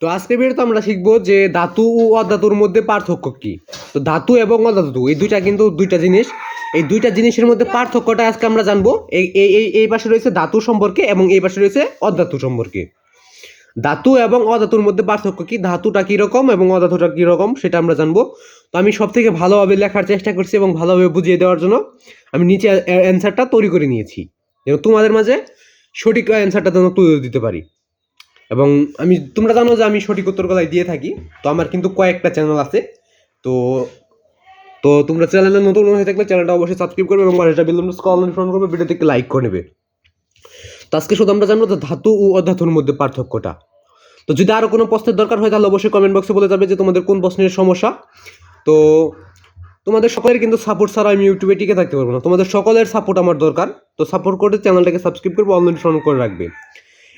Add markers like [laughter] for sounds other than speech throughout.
তো আজকে ভিডিওতে আমরা শিখব যে ধাতু ও অধাতুর মধ্যে পার্থক্য কি। তো ধাতু এবং অধাতু, এই দুইটা কিন্তু দুইটা জিনিস। এই দুইটা জিনিসের মধ্যে পার্থক্যটা আজকে আমরা জানব। এই এই, এই- পাশে রয়েছে ধাতু সম্পর্কে এবং এই পাশে রয়েছে অধাতু সম্পর্কে। ধাতু এবং অধাতুর মধ্যে পার্থক্য কি? ধাতুটা কীরকম এবং অধাতুটা কীরকম সেটা আমরা জানব। তো আমি সব থেকে ভালোভাবে লেখার চেষ্টা করছি এবং ভালোভাবে বুঝিয়ে দেওয়ার জন্য আমি নিচে অ্যান্সারটা তৈরি করে নিয়েছি। যেন তোমাদের মাঝে সঠিক অ্যান্সারটা যেন তুলে দিতে পারি। এবং আমি, তোমরা জানো যে আমি সঠিক উত্তরগুলাই দিয়ে থাকি, তো আমার কিন্তু কয়েকটা চ্যানেল আছে। তো তো তোমরা চ্যানেলে নতুন হয়ে থাকলে চ্যানেলটা অবশ্যই সাবস্ক্রাইব করবে এবং পাশেটা বেল ফোন করবে ভিডিওতে একটি লাইক করে নেবে। তো আজকে শুধু আমরা জানব ধাতু ও অধাতুর মধ্যে পার্থক্যটা। তো যদি আরও কোনো প্রশ্নের দরকার হয়, তাহলে অবশ্যই কমেন্ট বক্সে বলে যাবে যে তোমাদের কোন প্রশ্নের সমস্যা। তো তোমাদের সকলের কিন্তু সাপোর্ট ছাড়া আমি ইউটিউবে টিকে থাকতে পারব না। তোমাদের সকলের সাপোর্ট আমার দরকার। তো সাপোর্ট করে চ্যানেলটাকে সাবস্ক্রাইব করবে অনলাইন ফোন করে রাখবে।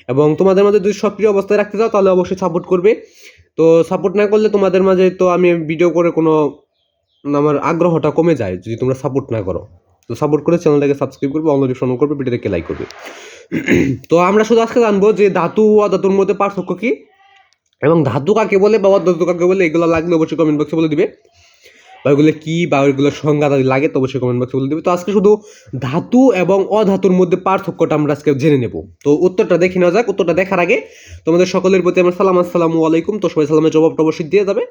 এবং তোমাদের মাঝে যদি সক্রিয় অবস্থায় রাখতে চাও, তাহলে অবশ্যই সাপোর্ট করবে। তো সাপোর্ট না করলে তোমাদের মাঝে তো আমি ভিডিও করে কোনো, আমার আগ্রহটা কমে যায় যদি তোমরা সাপোর্ট না করো। তো সাপোর্ট করে চ্যানেলটাকে সাবস্ক্রাইব করবে অনলাইন ফোন করবে ভিডিওটাকে লাইক করবে। [clears throat] তো আমরা শুধু আজকে জানব যে ধাতু ও অধাতুর মধ্যে পার্থক্য কি? এবং ধাতু কাকে বলে বা অধাতু কাকে বলে, এগুলো লাগলে অবশ্যই কমেন্ট বক্সে বলে দিবে। বা ওইগুলো কী বা ওইগুলোর সংজ্ঞা যদি লাগে তো অবশ্যই কমেন্ট বক্সে বলে দেবে। তো আজকে শুধু ধাতু এবং অধাতুর মধ্যে পার্থক্যটা আমরা আজকে জেনে নেব। তো উত্তরটা দেখে নেওয়া যাক। উত্তরটা দেখার আগে তোমাদের সকলের প্রতি আমার সালাম, আসসালামু আলাইকুম। তো সবাই সালামের জবাবটা অবশ্যই দিয়ে যাবে।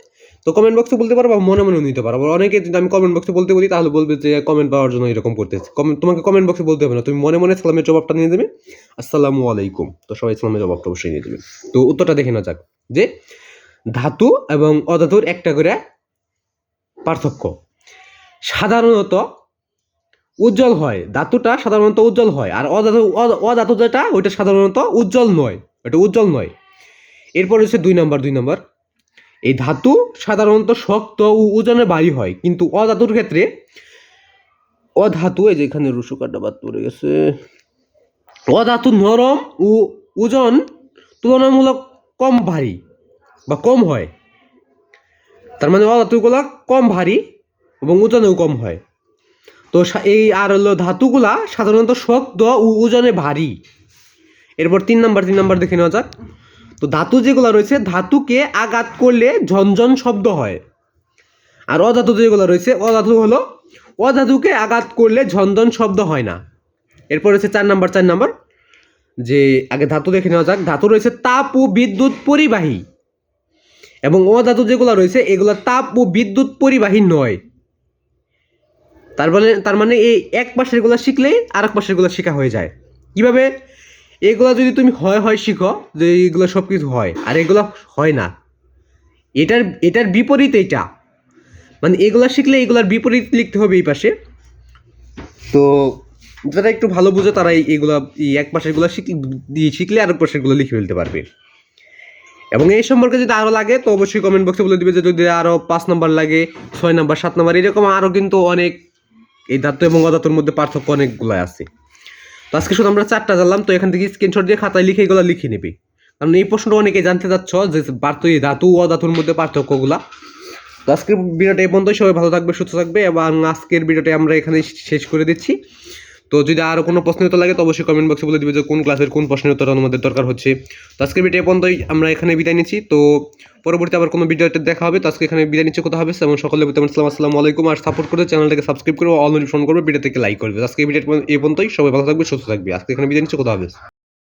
তো কমেন্ট বক্সে বলতে পারো বা মনে মনে নিতে পারো। অনেকে যদি আমি কমেন্ট বক্সে বলতে বলি, তাহলে বলবে যে কমেন্ট পাওয়ার জন্য এরকম করতেছে। তোমাকে কমেন্ট বক্সে বলতে হবে না। তুমি মনে মনে সালামের জবাবটা নিয়ে দেবে আসসালামু আলাইকুম। তো সবাই সালামের জবাবটা অবশ্যই নিয়ে দেবে তো উত্তরটা দেখে নেওয়া যাক। যে ধাতু এবং অধাতুর একটা করে পার্থক্য। সাধারণত উজ্জ্বল হয়, ধাতুটা সাধারণত উজ্জ্বল হয়, আর অধাতু অধাতু যেটা, ওইটা সাধারণত উজ্জ্বল নয়, ওইটা উজ্জ্বল নয়। এরপর হচ্ছে দুই নম্বর দুই নম্বর। এই ধাতু সাধারণত শক্ত ও ওজনে ভারী হয়, কিন্তু অধাতুর ক্ষেত্রে অধাতু, এই যে এখানে রুসুকাটা বাদ পড়ে গেছে। অধাতু নরম ও ওজন তুলনামূলক কম ভারী বা কম হয়। তার মানে অধাতুগুলা কম ভারী এবং ওজনেও কম হয়। তো এই আর হলো ধাতুগুলা সাধারণত শক্ত ও ওজনে ভারী। এরপর তিন নাম্বার তিন নাম্বার দেখে নেওয়া যাক। তো ধাতু যেগুলো রয়েছে, ধাতুকে আঘাত করলে ঝনঝন শব্দ হয়। আর অধাতু যেগুলো রয়েছে, অধাতু হলো অধাতুকে আঘাত করলে ঝনঝন শব্দ হয় না। এরপর রয়েছে চার নাম্বার চার নাম্বার। যে আগে ধাতু দেখে নেওয়া যাক, ধাতু রয়েছে তাপ ও বিদ্যুৎ পরিবাহী। এবং অধাতু যেগুলো রয়েছে, এগুলো তাপ ও বিদ্যুৎ পরিবাহী নয়। তার মানে তার মানে এই এক পাশেরগুলো শিখলেই আর এক পাশেরগুলো শেখা হয়ে যায়। কীভাবে? এগুলো যদি তুমি হয় হয় শিখো, যে এগুলো সব কিছু হয়, আর এগুলো হয় না। এটার এটার বিপরীত এটা মানে এগুলো শিখলে এগুলার বিপরীত লিখতে হবে এই পাশে। তো যারা একটু ভালো বুঝে তারা এই- এগুলা, এই এক পাশেরগুলো শিখলে আরেক পাশেরগুলো লিখে ফেলতে পারবে। এবং এই সম্পর্কে যদি আরও লাগে, তো অবশ্যই কমেন্ট বক্সে বলে দিবে যে যদি আরও পাঁচ নম্বর লাগে, ছয় নম্বর সাত নম্বর এরকম আরও কিন্তু অনেক এই ধাতু এবং অধাতুর মধ্যে পার্থক্য অনেকগুলো আছে। তো আজকে শুধু আমরা চারটা জানলাম, তো এখান থেকে স্ক্রিনশট দিয়ে খাতায় লিখে এগুলো লিখে নিবি। কারণ এই প্রশ্নটা অনেকে জানতে চাচ্ছ যে এই ধাতু ও অধাতুর মধ্যে পার্থক্যগুলা। তো আজকের ভিডিওটা এই পর্যন্তই, সবাই ভালো থাকবে, সুস্থ থাকবে, এবং আজকের ভিডিওটা আমরা এখানে শেষ করে দিচ্ছি। তো যদি আরও কোনো প্রশ্নের উত্তর লাগে, তো অবশ্যই কমেন্ট বক্সে বলে দিবে যে কোন ক্লাসের কোন প্রশ্নের উত্তর আমাদের দরকার হচ্ছে। তো আজকে ভিডিও পর্যন্তই, আমরা এখানে বিদায় নিচ্ছি। তো পরবর্তী আবার কোনো ভিডিওতে দেখা হবে। তো আজকে এখানে বিদায় নিচ্ছে, কথা হবে। এবং সকলে সালাম আসসালামু আলাইকুম আর সাপোর্ট করে চ্যানেলটাকে সাবস্ক্রাইব করবে অল ফোন করবে থেকে লাইক করবে। আজকে ভিডিও এই পর্যন্তই, সবাই ভালো থাকবে, সুস্থ থাকবে। আজকে এখানে বিদায় নিচ্ছে, কথা হবে।